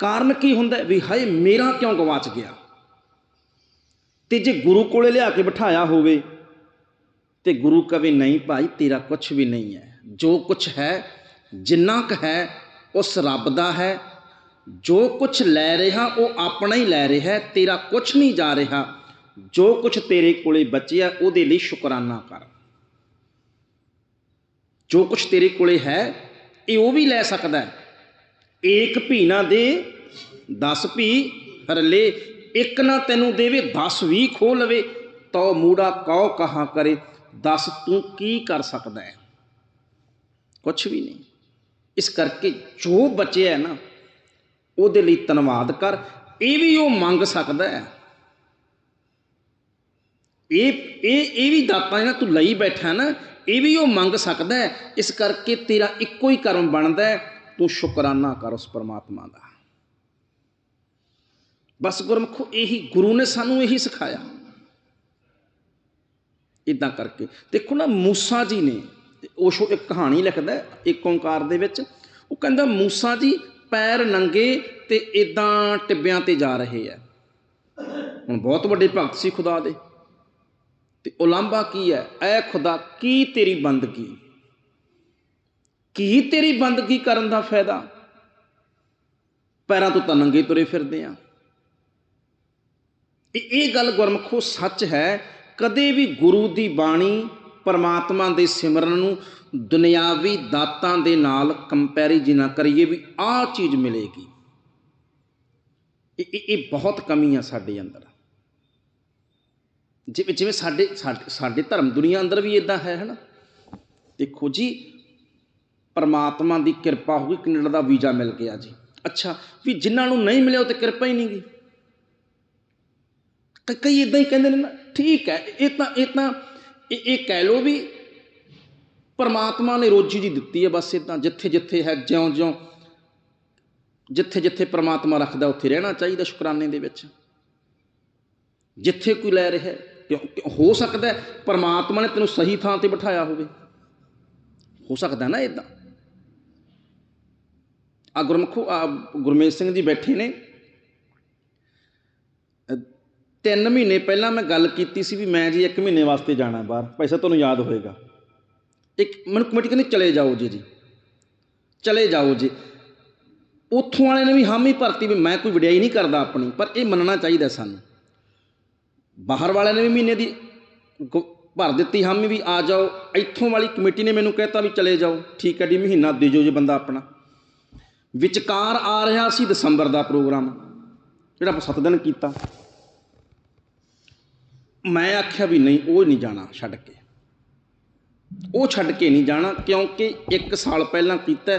ਕਾਰਨ ਕੀ ਹੁੰਦਾ ਵੀ ਹਾਏ, ਮੇਰਾ ਕਿਉਂ ਗਵਾਚ ਗਿਆ? ਤੇ ਜੇ ਗੁਰੂ ਕੋਲੇ ਲਿਆ ਕੇ ਬਿਠਾਇਆ ਹੋਵੇ, ਤੇ ਗੁਰੂ ਕਵੇ, ਨਹੀਂ ਭਾਈ, ਤੇਰਾ ਕੁਝ ਵੀ ਨਹੀਂ ਹੈ। ਜੋ ਕੁਝ ਹੈ, ਜਿੰਨਾ ਕੁ ਹੈ, ਉਸ ਰੱਬ ਦਾ ਹੈ। ਜੋ ਕੁਝ ਲੈ ਰਿਹਾ, ਉਹ ਆਪਣਾ ਹੀ ਲੈ ਰਿਹਾ ਤੇਰਾ ਕੁਝ ਨਹੀਂ ਜਾ ਰਿਹਾ। ਜੋ ਕੁਝ ਤੇਰੇ ਕੋਲੇ ਬਚਿਆ, ਉਹਦੇ ਲਈ ਸ਼ੁਕਰਾਨਾ ਕਰ। ਜੋ ਕੁਝ ਤੇਰੇ ਕੋਲੇ ਹੈ, ਇਹ ਉਹ ਵੀ ਲੈ ਸਕਦਾ ਹੈ। ਏਕ ਭੀ ਨਾ ਦੇ 10 ਭੀ ਹਰਲੇ, ਇੱਕ ਨਾ ਤੈਨੂੰ ਦੇਵੇ 10 ਵੀ ਖੋ ਲਵੇ। ਤੋ ਮੂੜਾ ਕਉ ਕਹਾ ਕਰੇ, ਦੱਸ ਤੂੰ ਕੀ ਕਰ ਸਕਦਾ ਹੈ? ਕੁਝ ਵੀ ਨਹੀਂ। ਇਸ ਕਰਕੇ ਜੋ ਬਚਿਆ ਨਾ, ਉਹਦੇ ਲਈ ਧੰਨਵਾਦ ਕਰ। ਇਹ ਵੀ ਉਹ ਮੰਗ ਸਕਦਾ ਹੈ। ਇਹ ਇਹ ਇਹ ਵੀ ਦਾਤਾ ਜਿਹੜਾ ਤੂੰ ਲਈ ਬੈਠਾ ਨਾ, ਇਹ ਵੀ ਉਹ ਮੰਗ ਸਕਦਾ ਹੈ। ਇਸ ਕਰਕੇ ਤੇਰਾ ਇੱਕੋ ਹੀ ਕਰਮ ਬਣਦਾ ਹੈ। ਤੂੰ ਸ਼ੁਕਰਾਨਾ ਕਰ ਉਸ ਪਰਮਾਤਮਾ ਦਾ। ਬਸ ਗੁਰਮਖੋ ਇਹੀ, ਗੁਰੂ ਨੇ ਸਾਨੂੰ ਇਹੀ ਸਿਖਾਇਆ। ਇਦਾਂ ਕਰਕੇ। ਦੇਖੋ ਨਾ, ਮੂਸਾ ਜੀ ਨੇ ਉਹ ਇੱਕ ਕਹਾਣੀ ਲਿਖਦਾ ਇੱਕ ਓੰਕਾਰ ਦੇ ਵਿੱਚ। ਉਹ ਕਹਿੰਦਾ, ਮੂਸਾ ਜੀ ਪੈਰ ਨੰਗੇ ਤੇ ਇਦਾਂ ਟਿੱਬਿਆਂ ਤੇ ਜਾ ਰਹੇ ਆ ਹੁਣ ਬਹੁਤ ਵੱਡੇ ਭਗਤ ਸੀ ਖੁਦਾ ਦੇ। ਤੇ ਉਲਾਂਭਾ ਕੀ ਹੈ ਐ ਖੁਦਾ, ਕੀ ਤੇਰੀ ਬੰਦਗੀ? ਕੀ ਤੇਰੀ ਬੰਦਗੀ ਕਰਨ ਦਾ ਫਾਇਦਾ? ਪੈਰਾਂ ਤੋਂ ਤਾਂ ਨੰਗੇ ਤੁਰੇ ਫਿਰਦੇ ਆ। ਇਹ ਇਹ ਗੱਲ ਗੁਰਮਖੋ ਸੱਚ ਹੈ, ਕਦੇ ਵੀ ਗੁਰੂ ਦੀ ਬਾਣੀ ਪਰਮਾਤਮਾ ਦੇ ਸਿਮਰਨ ਨੂੰ ਦੁਨਿਆਵੀ ਦਾਤਾਂ ਦੇ ਨਾਲ ਕੰਪੈਰੀਜ਼ਨ ਨਾ ਕਰੀਏ ਵੀ ਆਹ ਚੀਜ਼ ਮਿਲੇਗੀ। ਇਹ, ਇਹ- ਬਹੁਤ ਕਮੀ ਆ ਸਾਡੇ ਅੰਦਰ। ਜਿਵੇਂ ਜਿਵੇਂ ਸਾਡੇ, ਸਾਡੇ- ਸਾਡੇ ਧਰਮ ਦੁਨੀਆ ਅੰਦਰ ਵੀ ਇਦਾਂ ਹੈ ਹਨਾ ਦੇਖੋ ਜੀ ਪਰਮਾਤਮਾ ਦੀ ਕਿਰਪਾ ਹੋ ਗਈ ਕੈਨੇਡਾ ਦਾ ਵੀਜ਼ਾ ਮਿਲ ਗਿਆ ਜੀ। ਅੱਛਾ, ਵੀ ਜਿਨ੍ਹਾਂ ਨੂੰ ਨਹੀਂ ਮਿਲਿਆ ਉਹ ਤੇ ਕਿਰਪਾ ਹੀ ਨਹੀਂ ਗਈ ਕਈ ਇਦਾਂ ਹੀ ਕਹਿੰਦੇ ਨੇ ਨਾ, ਠੀਕ ਹੈ, ਇਹ ਤਾਂ ਇਹ ਤਾਂ, ਇਹ ਕਹਿ ਲੋ ਵੀ ਪਰਮਾਤਮਾ ਨੇ ਰੋਜੀ ਜੀ ਦਿੱਤੀ ਹੈ, ਬਸ ਇਦਾਂ ਜਿੱਥੇ ਜਿੱਥੇ ਹੈ ਜਿਉਂ-ਜਿਉਂ ਜਿੱਥੇ ਜਿੱਥੇ ਪਰਮਾਤਮਾ ਰੱਖਦਾ, ਉੱਥੇ ਰਹਿਣਾ ਚਾਹੀਦਾ ਸ਼ੁਕਰਾਨੇ ਦੇ ਵਿੱਚ। ਜਿੱਥੇ ਕੋਈ ਲੈ ਰਿਹਾ ਹੋ ਸਕਦਾ ਪਰਮਾਤਮਾ ਨੇ ਤੈਨੂੰ ਸਹੀ ਥਾਂ ਤੇ ਬਿਠਾਇਆ ਹੋਵੇ। ਹੋ ਸਕਦਾ ਨਾ ਇਦਾਂ ਆ ਗੁਰਮਖੋ ਗੁਰਮੇਸ਼ ਸਿੰਘ ਜੀ ਬੈਠੇ ਨੇ। ਅ, ਤਿੰਨ ਮਹੀਨੇ ਪਹਿਲਾਂ ਮੈਂ ਗੱਲ ਕੀਤੀ ਸੀ ਵੀ ਮੈਂ ਜੀ ਇੱਕ ਮਹੀਨੇ ਵਾਸਤੇ ਜਾਣਾ ਬਾਹਰ। ਪੈਸਾ ਤੁਹਾਨੂੰ ਯਾਦ ਹੋਏਗਾ। ਇੱਕ ਮੈਨੂੰ ਕਮੇਟੀ ਕਹਿੰਦੀ ਚਲੇ ਜਾਓ ਜੀ ਜੀ। ਚਲੇ ਜਾਓ ਜੀ। ਉੱਥੋਂ ਵਾਲੇ ਨੇ ਵੀ ਹਾਮੀ ਭਰਤੀ ਵੀ ਮੈਂ ਕੋਈ ਵਡਿਆਈ ਨਹੀਂ ਕਰਦਾ ਆਪਣੀ ਪਰ ਇਹ ਮੰਨਣਾ ਚਾਹੀਦਾ ਸਾਨੂੰ। ਬਾਹਰ ਵਾਲਿਆਂ ਨੇ ਵੀ ਮਹੀਨੇ ਦੀ ਗੁ- ਭਰ ਦਿੱਤੀ ਹਾਮੀ ਵੀ ਆ ਜਾਓ। ਇੱਥੋਂ ਵਾਲੀ ਕਮੇਟੀ ਨੇ ਮੈਨੂੰ ਕਹਿਤਾ ਵੀ ਚਲੇ ਜਾਓ। ਠੀਕ ਹੈ ਜੀ ਮਹੀਨਾ ਦੇ ਜੋ ਜੇ ਬੰਦਾ ਆਪਣਾ। ਵਿਚਕਾਰ ਆ ਰਿਹਾ ਸੀ ਦਸੰਬਰ ਦਾ ਪ੍ਰੋਗਰਾਮ, ਜਿਹੜਾ ਆਪਾਂ 7 ਦਿਨ ਕੀਤਾ। ਮੈਂ ਆਖਿਆ ਵੀ ਨਹੀਂ, ਉਹ ਨਹੀਂ ਜਾਣਾ ਛੱਡ ਕੇ। ਉਹ ਛੱਡ ਕੇ ਨਹੀਂ ਜਾਣਾ, ਕਿਉਂਕਿ 1 ਸਾਲ ਪਹਿਲਾਂ ਕੀਤਾ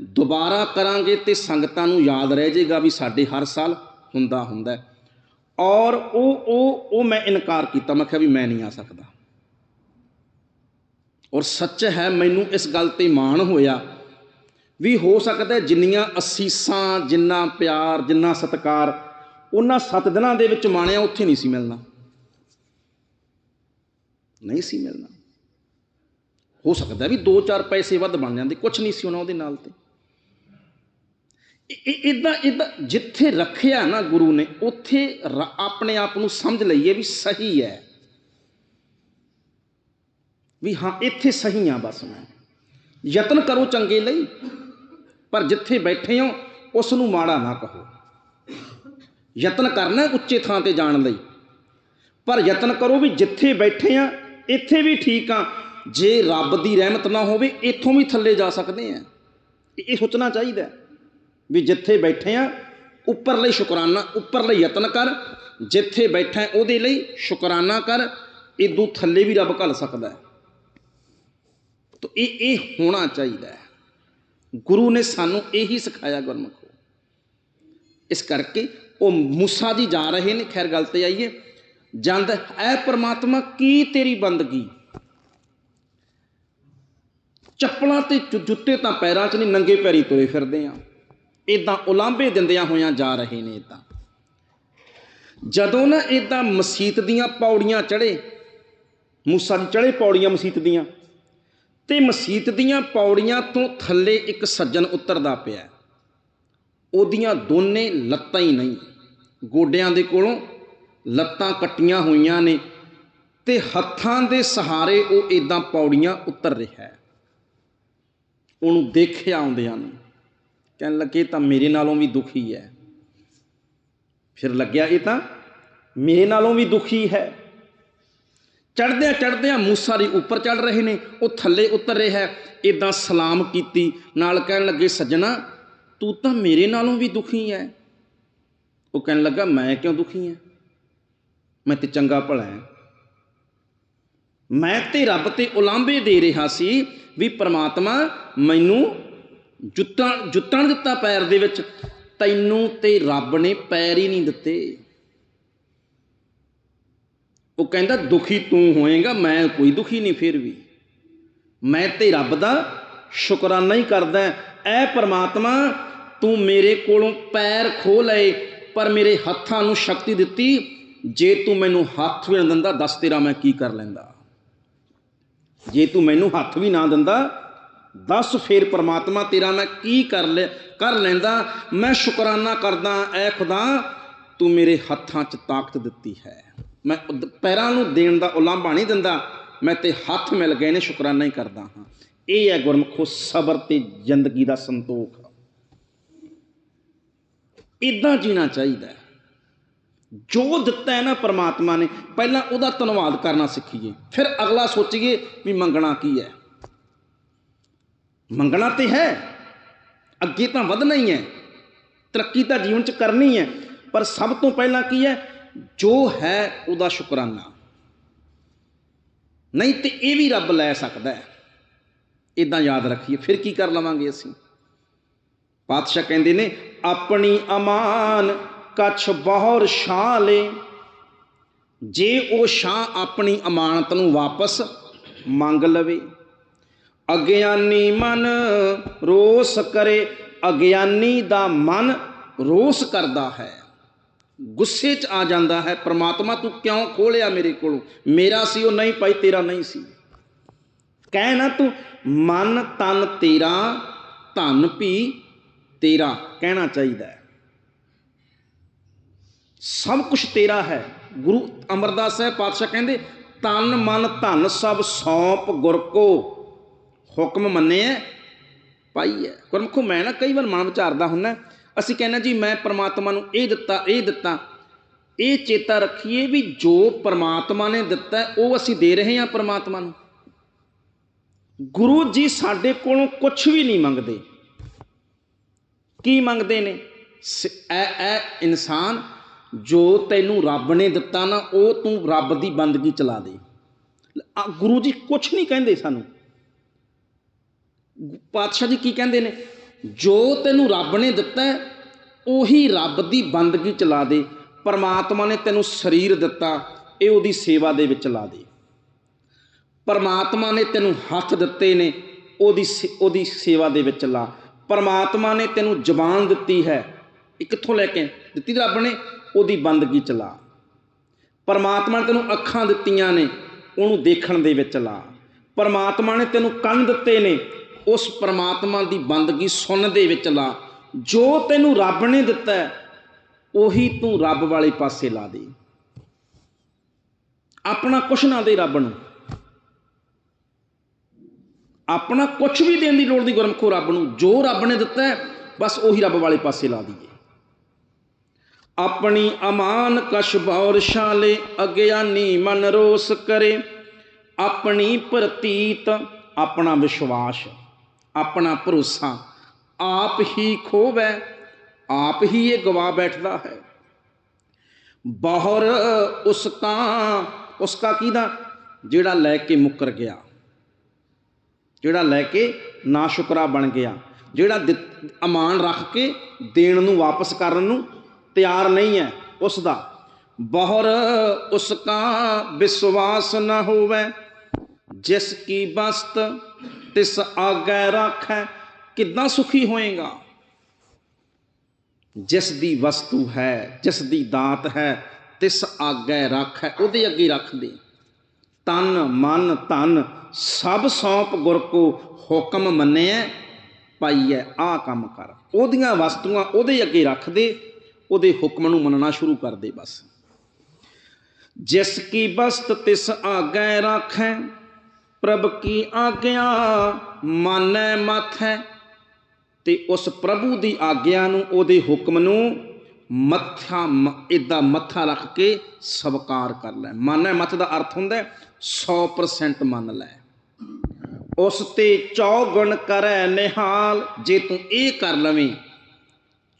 ਦੁਬਾਰਾ ਕਰਾਂਗੇ ਤੇ ਸੰਗਤਾਂ ਨੂੰ ਯਾਦ ਰਹਿ ਜਾਏਗਾ ਵੀ ਸਾਡੇ ਹਰ ਸਾਲ ਹੁੰਦਾ ਹੁੰਦਾ ਔਰ ਉਹ ਉਹ ਉਹ ਮੈਂ ਇਨਕਾਰ ਕੀਤਾ। ਮੈਂ ਕਿਹਾ ਵੀ ਮੈਂ ਨਹੀਂ ਆ ਸਕਦਾ। ਔਰ ਸੱਚ ਹੈ, ਮੈਨੂੰ ਇਸ ਗੱਲ ਤੇ ਮਾਣ ਹੋਇਆ ਵੀ ਹੋ ਸਕਦਾ ਜਿੰਨੀਆਂ ਅਸੀਸਾਂ, ਜਿੰਨਾ ਪਿਆਰ, ਜਿੰਨਾ ਸਤਿਕਾਰ, ਉਹਨਾਂ ਸੱਤ ਦਿਨਾਂ ਦੇ ਵਿੱਚ ਮਾਣਿਆ ਉੱਥੇ ਨਹੀਂ ਸੀ ਮਿਲਣਾ। ਨਹੀਂ ਸੀ ਮਿਲਣਾ। ਹੋ ਸਕਦਾ ਵੀ 2-4 ਪੈਸੇ ਵੱਧ ਬਣ ਜਾਂਦੇ ਕੁਝ ਨਹੀਂ ਸੀ ਉਹਨਾਂ ਉਹਦੇ ਨਾਲ ਤੇ। ਇਦਾਂ ਇਦਾਂ ਜਿੱਥੇ ਰੱਖਿਆ ਨਾ ਗੁਰੂ ਨੇ ਉੱਥੇ ਆਪਣੇ ਆਪ ਨੂੰ ਸਮਝ ਲਈਏ ਵੀ ਸਹੀ ਹੈ ਵੀ ਹਾਂ ਇੱਥੇ ਸਹੀ ਆ ਬਸ ਮੈਂ ਯਤਨ ਕਰੋ ਚੰਗੇ ਲਈ ਪਰ ਜਿੱਥੇ ਬੈਠੇ ਹੋ ਉਸ ਨੂੰ ਮਾੜਾ ਨਾ ਕਹੋ। ਯਤਨ ਕਰਨਾ ਉੱਚੇ ਥਾਂ ਤੇ ਜਾਣ ਲਈ। ਪਰ ਯਤਨ ਕਰੋ ਵੀ ਜਿੱਥੇ ਬੈਠੇ ਆ, ਇੱਥੇ ਵੀ ਠੀਕ ਆ। ਜੇ ਰੱਬ ਦੀ ਰਹਿਮਤ ਨਾ ਹੋਵੇ, ਇੱਥੋਂ ਵੀ ਥੱਲੇ ਜਾ ਸਕਦੇ ਆ। ਇਹ ਸੋਚਣਾ ਚਾਹੀਦਾ ਵੀ ਜਿੱਥੇ ਬੈਠੇ ਆ ਉੱਪਰ ਲਈ ਸ਼ੁਕਰਾਨਾ ਉੱਪਰ ਲਈ ਯਤਨ ਕਰ। ਜਿੱਥੇ ਬੈਠਾ ਉਹਦੇ ਲਈ ਸ਼ੁਕਰਾਨਾ ਕਰ। ਇਦੋਂ ਥੱਲੇ ਵੀ ਰੱਬ ਘੱਲ ਸਕਦਾ ਹੈ। ਤਾਂ ਇਹ ਇਹ ਹੋਣਾ ਚਾਹੀਦਾ ਹੈ। ਗੁਰੂ ਨੇ ਸਾਨੂੰ ਇਹੀ ਸਿਖਾਇਆ ਗੁਰਮੁਖੋ ਇਸ ਕਰਕੇ ਉਹ ਮੂਸਾ ਦੀ ਜਾ ਰਹੇ ਨੇ, ਖੈਰ ਗੱਲ ਤੇ ਆਈਏ। ਜੰਦ ਐ ਪ੍ਰਮਾਤਮਾ, ਕੀ ਤੇਰੀ ਬੰਦਗੀ? ਚੱਪਲਾਂ ਤੇ ਜੁੱਤੇ ਤਾਂ ਪੈਰਾਂ 'ਚ ਨਹੀਂ, ਨੰਗੇ ਪੈਰੀ ਤੁਰੇ ਫਿਰਦੇ ਆ। ਇਦਾਂ ਉਲਾਂਭੇ ਦਿੰਦਿਆਂ ਹੋਇਆਂ ਜਾ ਰਹੇ ਨੇ ਇਦਾਂ ਜਦੋਂ ਨਾ ਇਦਾਂ ਮਸਜਿਦ ਦੀਆਂ ਪੌੜੀਆਂ ਚੜੇ ਮੂਸਾ ਚੜੇ ਪੌੜੀਆਂ ਮਸਜਿਦ ਦੀਆਂ ਤੇ ਮਸਜਿਦ ਦੀਆਂ ਪੌੜੀਆਂ ਤੋਂ ਥੱਲੇ ਇੱਕ ਸੱਜਣ ਉਤਰਦਾ ਪਿਆ। ਉਹਦੀਆਂ ਦੋਨੇ ਲੱਤਾਂ ਹੀ ਨਹੀਂ, ਗੋਡਿਆਂ ਦੇ ਕੋਲੋਂ ਲੱਤਾਂ ਕੱਟੀਆਂ ਹੋਈਆਂ ਨੇ ਤੇ ਹੱਥਾਂ ਦੇ ਸਹਾਰੇ ਉਹ ਇਦਾਂ ਪੌੜੀਆਂ ਉਤਰ ਰਿਹਾ। ਹੈ ਉਹਨੂੰ ਦੇਖਿਆ ਆਉਂਦਿਆਂ ਨੂੰ, ਕਹਿਣ ਲੱਗੇ ਤਾਂ ਮੇਰੇ ਨਾਲੋਂ ਵੀ ਦੁਖੀ ਹੈ। ਫਿਰ ਲੱਗਿਆ, ਇਹ ਤਾਂ ਮੇਰੇ ਨਾਲੋਂ ਵੀ ਦੁਖੀ ਹੈ। ਚੜਦਿਆਂ ਚੜਦਿਆਂ ਮੂਸਾ ਦੀ ਉੱਪਰ ਚੜ ਰਹੇ ਨੇ, ਉਹ ਥੱਲੇ ਉਤਰ ਰਿਹਾ ਹੈ। ਇਦਾਂ ਸਲਾਮ ਕੀਤੀ, ਨਾਲ ਕਹਿਣ ਲੱਗੇ, ਸੱਜਣਾ, ਤੂੰ ਤਾਂ ਮੇਰੇ ਨਾਲੋਂ ਵੀ ਦੁਖੀ ਹੈ ਉਹ ਕਹਿਣ ਲੱਗਾ, ਮੈਂ ਕਿਉਂ ਦੁਖੀ ਹਾਂ ਮੈਂ ਤੇ ਚੰਗਾ ਭਲਾ ਹਾਂ ਮੈਂ ਤੇ ਰੱਬ ਤੇ ਉਲਾਂਭੇ ਦੇ ਰਿਹਾ ਸੀ ਵੀ ਪ੍ਰਮਾਤਮਾ ਮੈਨੂੰ ਜੁੱਤਾਂ ਜੁੱਤਾਂ ਦਿੱਤਾ ਪੈਰ ਦੇ ਵਿੱਚ। ਤੈਨੂੰ ਤੇ ਰੱਬ ਨੇ ਪੈਰ ਹੀ ਨਹੀਂ ਦਿੱਤੇ। ਉਹ ਕਹਿੰਦਾ, ਦੁਖੀ ਤੂੰ ਹੋਏਗਾ, ਮੈਂ ਕੋਈ ਦੁਖੀ ਨਹੀਂ ਫਿਰ ਵੀ। ਮੈਂ ਤੇ ਰੱਬ ਦਾ ਸ਼ੁਕਰਾਨਾ ਹੀ ਕਰਦਾ ਐ ਪ੍ਰਮਾਤਮਾ, ਤੂੰ ਮੇਰੇ ਕੋਲੋਂ ਪੈਰ ਖੋ ਲਏ ਪਰ ਮੇਰੇ ਹੱਥਾਂ ਨੂੰ ਸ਼ਕਤੀ ਦਿੱਤੀ। ਜੇ ਤੂੰ ਮੈਨੂੰ ਹੱਥ ਵੀ ਨਾ ਦਿੰਦਾ, ਦੱਸ ਤੇਰਾ ਮੈਂ ਕੀ ਕਰ ਲੈਂਦਾ। ਜੇ ਤੂੰ ਮੈਨੂੰ ਹੱਥ ਵੀ ਨਾ ਦਿੰਦਾ, ਦੱਸ ਫੇਰ ਪ੍ਰਮਾਤਮਾ ਤੇਰਾ ਮੈਂ ਕੀ ਕਰ ਲੈ, ਕਰ ਲੈਂਦਾ। ਮੈਂ ਸ਼ੁਕਰਾਨਾ ਕਰਦਾ, ਐ ਖੁਦਾ, ਤੂੰ ਮੇਰੇ ਹੱਥਾਂ 'ਚ ਤਾਕਤ ਦਿੱਤੀ ਹੈ। ਮੈਂ ਪੈਰਾਂ ਨੂੰ ਦੇਣ ਦਾ ਉਲਾਂਭਾ ਨਹੀਂ ਦਿੰਦਾ, ਮੈਂ ਤੇ ਹੱਥ ਮਿਲ ਗਏ ਨੇ ਸ਼ੁਕਰਾਨਾ ਹੀ ਕਰਦਾ ਹਾਂ। ਇਹ ਹੈ ਗੁਰਮਖੋ ਸਬਰ ਤੇ ਜ਼ਿੰਦਗੀ ਦਾ ਸੰਤੋਖ। ਇਦਾਂ ਜੀਣਾ ਚਾਹੀਦਾ ਹੈ। ਜੋ ਦਿੱਤਾ ਹੈ ਨਾ ਪ੍ਰਮਾਤਮਾ ਨੇ, ਪਹਿਲਾਂ ਉਹਦਾ ਧੰਨਵਾਦ ਕਰਨਾ ਸਿੱਖੀਏ, ਫਿਰ ਅਗਲਾ ਸੋਚੀਏ ਵੀ ਮੰਗਣਾ ਕੀ ਹੈ। ਮੰਗਣਾ ਤੇ ਹੈ, ਅੱਗੇ ਤਾਂ ਵਧਣਾ ਹੀ ਹੈ। ਤਰੱਕੀ ਤਾਂ ਜੀਵਨ 'ਚ ਕਰਨੀ ਹੈ, ਪਰ ਸਭ ਤੋਂ ਪਹਿਲਾਂ ਕੀ ਹੈ? ਜੋ ਹੈ ਉਹਦਾ ਸ਼ੁਕਰਾਨਾ। ਨਹੀਂ ਤੇ ਇਹ ਵੀ ਰੱਬ ਲੈ ਸਕਦਾ ਹੈ। ਇਦਾਂ ਯਾਦ ਰੱਖੀਏ, ਫਿਰ ਕੀ ਕਰ ਲਵਾਂਗੇ ਅਸੀਂ? ਪਾਤਸ਼ਾਹ ਕਹਿੰਦੇ ਨੇ, ਆਪਣੀ ਅਮਾਨ ਕਛ ਬਹੁਰ ਸ਼ਾਹ ਲੇ। ਜੇ ਉਹ ਸ਼ਾਹ ਆਪਣੀ ਅਮਾਨਤ ਨੂੰ ਵਾਪਸ ਮੰਗ ਲਵੇ, ਅਗਿਆਨੀ ਮਨ ਰੋਸ ਕਰੇ, ਅਗਿਆਨੀ ਦਾ ਮਨ ਰੋਸ ਕਰਦਾ ਹੈ। ਗੁੱਸੇ 'ਚ ਆ ਜਾਂਦਾ ਹੈ, ਪ੍ਰਮਾਤਮਾ, ਤੂੰ ਕਿਉਂ ਖੋਲਿਆ ਮੇਰੇ ਕੋਲੋਂ? ਮੇਰਾ ਸੀ, ਉਹ ਨਹੀਂ ਭਾਈ, ਤੇਰਾ ਨਹੀਂ ਸੀ। ਕਹਿ ਨਾ ਤੂੰ, ਮਨ ਤਨ ਤੇਰਾ, ਧਨ ਵੀ ਤੇਰਾ। ਕਹਿਣਾ ਚਾਹੀਦਾ ਹੈ। ਸਭ ਕੁਝ ਤੇਰਾ ਹੈ। ਗੁਰੂ ਅਮਰਦਾਸ ਸਾਹਿਬ ਪਾਤਸ਼ਾਹ ਕਹਿੰਦੇ, ਤਨ, ਮਨ, ਧਨ ਸਭ ਸੌਂਪ ਗੁਰ ਕੋ। ਹੁਕਮ ਮੰਨੇ ਪਾਈ ਹੈ। ਗੁਰਮਖੋ, ਮੈਂ ਨਾ ਕਈ ਵਾਰ ਮਨ ਵਿਚਾਰਦਾ ਹੁੰਨਾ ਅਸੀਂ ਕਹਿੰਦੇ ਜੀ, ਮੈਂ ਪ੍ਰਮਾਤਮਾ ਨੂੰ ਇਹ ਦਿੱਤਾ ਇਹ ਦਿੱਤਾ। ਇਹ ਚੇਤਾ ਰੱਖੀਏ ਵੀ ਜੋ ਪ੍ਰਮਾਤਮਾ ਨੇ ਦਿੱਤਾ, ਉਹ ਅਸੀਂ ਦੇ ਰਹੇ ਹਾਂ ਪ੍ਰਮਾਤਮਾ ਨੂੰ। ਗੁਰੂ ਜੀ ਸਾਡੇ ਕੋਲੋਂ ਕੁਝ ਵੀ ਨਹੀਂ ਮੰਗਦੇ। ਕੀ ਮੰਗਦੇ ਨੇ? ਸ- ਐ ਐ ਇਨਸਾਨ, ਜੋ ਤੈਨੂੰ ਰੱਬ ਨੇ ਦਿੱਤਾ ਨਾ, ਉਹ ਤੂੰ ਰੱਬ ਦੀ ਬੰਦਗੀ ਚਲਾ ਦੇ। ਗੁਰੂ ਜੀ ਕੁਝ ਨਹੀਂ ਕਹਿੰਦੇ ਸਾਨੂੰ। ਪਾਤਸ਼ਾਹ ਜੀ ਕੀ ਕਹਿੰਦੇ ਨੇ? ਜੋ ਤੈਨੂੰ ਰੱਬ ਨੇ ਦਿੱਤਾ ਉਹੀ ਰੱਬ ਦੀ ਬੰਦਗੀ ਚਲਾ ਦੇ। ਪਰਮਾਤਮਾ ਨੇ ਤੈਨੂੰ ਸਰੀਰ ਦਿੱਤਾ, ਇਹ ਉਹਦੀ ਸੇਵਾ ਦੇ ਵਿੱਚ ਲਾ ਦੇ। ਪਰਮਾਤਮਾ ਨੇ ਤੈਨੂੰ ਹੱਥ ਦਿੱਤੇ ਨੇ, ਉਹਦੀ ਸੇ- ਉਹਦੀ ਸੇਵਾ ਦੇ ਵਿੱਚ ਲਾ। ਪਰਮਾਤਮਾ ਨੇ ਤੈਨੂੰ ਜ਼ਬਾਨ ਦਿੱਤੀ ਹੈ, ਇਹ ਕਿੱਥੋਂ ਲੈ ਕੇ ਦਿੱਤੀ ਰੱਬ ਨੇ, ਉਹਦੀ ਬੰਦਗੀ ਚ ਲਾ। ਪਰਮਾਤਮਾ ਨੇ ਤੈਨੂੰ ਅੱਖਾਂ ਦਿੱਤੀਆਂ ਨੇ, ਉਹਨੂੰ ਦੇਖਣ ਦੇ ਵਿੱਚ ਲਾ। ਪਰਮਾਤਮਾ ਨੇ ਤੈਨੂੰ ਕੰਨ ਦਿੱਤੇ ਨੇ ਉਸ ਪਰਮਾਤਮਾ ਦੀ ਬੰਦਗੀ ਸੁਣਨ ਦੇ ਵਿੱਚ ਲਾ। ਜੋ ਤੈਨੂੰ ਰੱਬ ਨੇ ਦਿੱਤਾ, ਉਹੀ ਤੂੰ ਰੱਬ ਵਾਲੇ ਪਾਸੇ ਲਾ ਦੇ। ਆਪਣਾ ਕੁਛ ਨਾ ਦੇ ਰੱਬ ਨੂੰ। ਆਪਣਾ ਕੁਛ ਵੀ ਦੇਣ ਦੀ ਲੋੜ ਨਹੀਂ ਗੁਰਮਖੋ ਰੱਬ ਨੂੰ। ਜੋ ਰੱਬ ਨੇ ਦਿੱਤਾ, ਬਸ ਉਹੀ ਰੱਬ ਵਾਲੇ ਪਾਸੇ ਲਾ ਦਈਏ। ਆਪਣੀ ਅਮਾਨ ਕਸ਼ ਬੌਰ ਸ਼ਾਲੇ ਅਗਿਆਨੀ ਮਨ ਰੋਸ ਕਰੇ। ਆਪਣੀ ਪ੍ਰਤੀਤ, ਆਪਣਾ ਵਿਸ਼ਵਾਸ। ਆਪਣਾ ਭਰੋਸਾ ਆਪ ਹੀ ਖੋਵੈ, ਆਪ ਹੀ ਇਹ ਗਵਾ ਬੈਠਦਾ ਹੈ। ਬਹੁਰ ਉਸ ਉਸਕਾ ਕਿਹਦਾ ਜਿਹੜਾ ਲੈ ਕੇ ਮੁੱਕਰ ਗਿਆ। ਜਿਹੜਾ ਲੈ ਕੇ ਨਾ ਸ਼ੁਕਰਾ ਬਣ ਗਿਆ। ਜਿਹੜਾ ਅਮਾਨ ਰੱਖ ਕੇ ਦੇਣ ਨੂੰ ਵਾਪਸ ਕਰਨ ਨੂੰ ਤਿਆਰ ਨਹੀਂ ਹੈ, ਉਸ ਦਾ। ਬਹੁਰ ਉਸਕਾ ਵਿਸ਼ਵਾਸ ਨਾ ਹੋਵੇ, ਜਿਸ ਕੀ ਬਸਤ ਤਿਸ ਆਗੈ ਰੱਖੈ, ਕਿੱਦਾਂ ਸੁਖੀ ਹੋਏਗਾ? ਜਿਸ ਦੀ ਵਸਤੂ ਹੈ, ਜਿਸ ਦੀ ਦਾਤ ਹੈ, ਤਿਸ ਆਗੈ ਰੱਖੈ, ਉਹਦੇ ਅੱਗੇ ਰੱਖ ਦੇ। ਤਨ, ਮਨ, ਧਨ, ਸਭ ਸੌਂਪ ਗੁਰ ਕੋ ਹੁਕਮ ਮੰਨਿਆ ਪਾਈਐ ਆ ਕੰਮ ਕਰ। ਉਹਦੀਆਂ ਵਸਤੂਆਂ ਉਹਦੇ ਅੱਗੇ ਰੱਖ ਦੇ, ਉਹਦੇ ਹੁਕਮ ਨੂੰ ਮੰਨਣਾ ਸ਼ੁਰੂ ਕਰ ਦੇ ਬਸ। ਜਿਸ ਕੀ ਬਸਤ ਤਿਸ ਆਗੈ ਰੱਖੈ ਪ੍ਰਭ ਕੀ ਆਗਿਆ ਮਾਨੈ ਮਥੈ? ਤੇ ਉਸ ਪ੍ਰਭੂ ਦੀ ਆਗਿਆ ਨੂੰ, ਉਹਦੇ ਹੁਕਮ ਨੂੰ ਮੱਥਾ ਇਦਾਂ ਮੱਥਾ ਰੱਖ ਕੇ ਸਵਕਾਰ ਕਰ ਲੈ। ਮਾਨੈ ਮੱਥ ਦਾ ਅਰਥ ਹੁੰਦਾ ਹੈ 100% ਮੰਨ ਲੈ। ਉਸ ਤੇ ਚੌਗਣ ਕਰੈ ਨਿਹਾਲ, ਜੇ ਤੂੰ ਇਹ ਕਰ ਲਵੇਂ,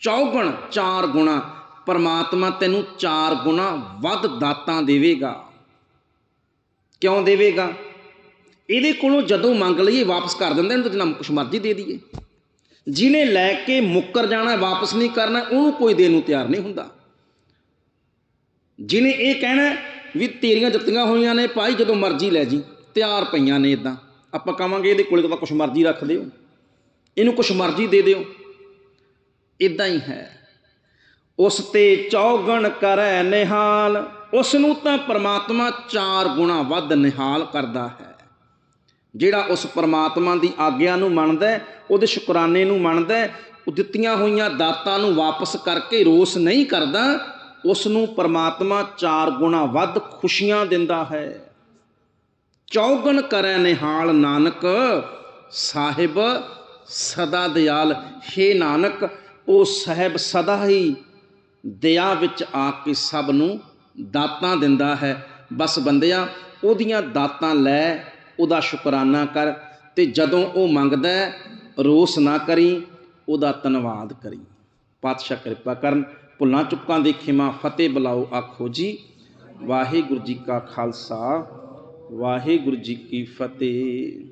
ਚੌਗਣ ਚਾਰ ਗੁਣਾ, ਪਰਮਾਤਮਾ ਤੈਨੂੰ ਚਾਰ ਗੁਣਾ ਵੱਧ ਦਾਤਾਂ ਦੇਵੇਗਾ। ਕਿਉਂ ਦੇਵੇਗਾ? ਇਹਦੇ ਕੋਲੋਂ ਜਦੋਂ ਮੰਗ ਲਈਏ, ਵਾਪਸ ਕਰ ਦਿੰਦਾ ਇਹਨੂੰ ਤਾਂ ਜਿੰਨਾ ਕੁਛ ਮਰਜ਼ੀ ਦੇ ਦਈਏ। ਜਿਹਨੇ ਲੈ ਕੇ ਮੁੱਕਰ ਜਾਣਾ, ਵਾਪਸ ਨਹੀਂ ਕਰਨਾ, ਉਹਨੂੰ ਕੋਈ ਦੇਣ ਨੂੰ ਤਿਆਰ ਨਹੀਂ ਹੁੰਦਾ। ਜਿਹਨੇ ਇਹ ਕਹਿਣਾ ਵੀ ਤੇਰੀਆਂ ਦਿੱਤੀਆਂ ਹੋਈਆਂ ਨੇ, ਭਾਈ ਜਦੋਂ ਮਰਜ਼ੀ ਲੈ ਜੀ, ਤਿਆਰ ਪਈਆਂ ਨੇ ਇਦਾਂ ਆਪਾਂ ਕਵਾਂਗੇ ਇਹਦੇ ਕੋਲੇ ਤਾਂ ਕੁਛ ਮਰਜ਼ੀ ਰੱਖ ਦਿਓ। ਇਹਨੂੰ ਕੁਛ ਮਰਜ਼ੀ ਦੇ ਦਿਓ। ਇਦਾਂ ਹੀ ਹੈ। ਉਸ ਤੇ ਚੌਗਣ ਕਰੈ ਨਿਹਾਲ, ਉਸ ਨੂੰ ਤਾਂ ਪ੍ਰਮਾਤਮਾ ਚਾਰ ਗੁਣਾ ਵੱਧ ਨਿਹਾਲ ਕਰਦਾ ਹੈ। ਜਿਹੜਾ ਉਸ ਪਰਮਾਤਮਾ ਦੀ ਆਗਿਆ ਨੂੰ ਮੰਨਦਾ ਹੈ, ਉਹਦੇ ਸ਼ੁਕਰਾਨੇ ਨੂੰ ਮੰਨਦਾ ਹੈ, ਉਹ ਦਿੱਤੀਆਂ ਹੋਈਆਂ ਦਾਤਾਂ ਨੂੰ ਵਾਪਸ ਕਰਕੇ ਰੋਸ ਨਹੀਂ ਕਰਦਾ ਉਸ ਨੂੰ ਪ੍ਰਮਾਤਮਾ ਚਾਰ ਗੁਣਾ ਵੱਧ ਖੁਸ਼ੀਆਂ ਦਿੰਦਾ ਹੈ। ਚੌਗਣ ਕਰੈ ਨਿਹਾਲ ਨਾਨਕ ਸਾਹਿਬ ਸਦਾ ਦਿਆਲ। ਹੇ ਨਾਨਕ ਉਹ ਸਾਹਿਬ ਸਦਾ ਹੀ ਦਇਆ ਵਿੱਚ ਆ ਕੇ ਸਭ ਨੂੰ ਦਾਤਾਂ ਦਿੰਦਾ ਹੈ। ਬਸ ਬੰਦਿਆ ਉਹਦੀਆਂ ਦਾਤਾਂ ਲੈ ਉਹਦਾ ਸ਼ੁਕਰਾਨਾ ਕਰ ਤੇ ਜਦੋਂ ਉਹ ਮੰਗਦਾ ਰੋਸ ਨਾ ਕਰੀ, ਉਹਦਾ ਧੰਨਵਾਦ ਕਰੀ। ਪਾਤਸ਼ਾਹ ਕਿਰਪਾ ਕਰਨ, ਭੁੱਲਾਂ ਚੁੱਕਾਂ ਦੇ ਖਿਮਾ ਫਤਿਹ ਬੁਲਾਓ, ਆਖੋ ਜੀ। ਵਾਹਿਗੁਰੂ ਜੀ ਕਾ ਖਾਲਸਾ, ਵਾਹਿਗੁਰੂ ਜੀ ਕੀ ਫਤਿਹ।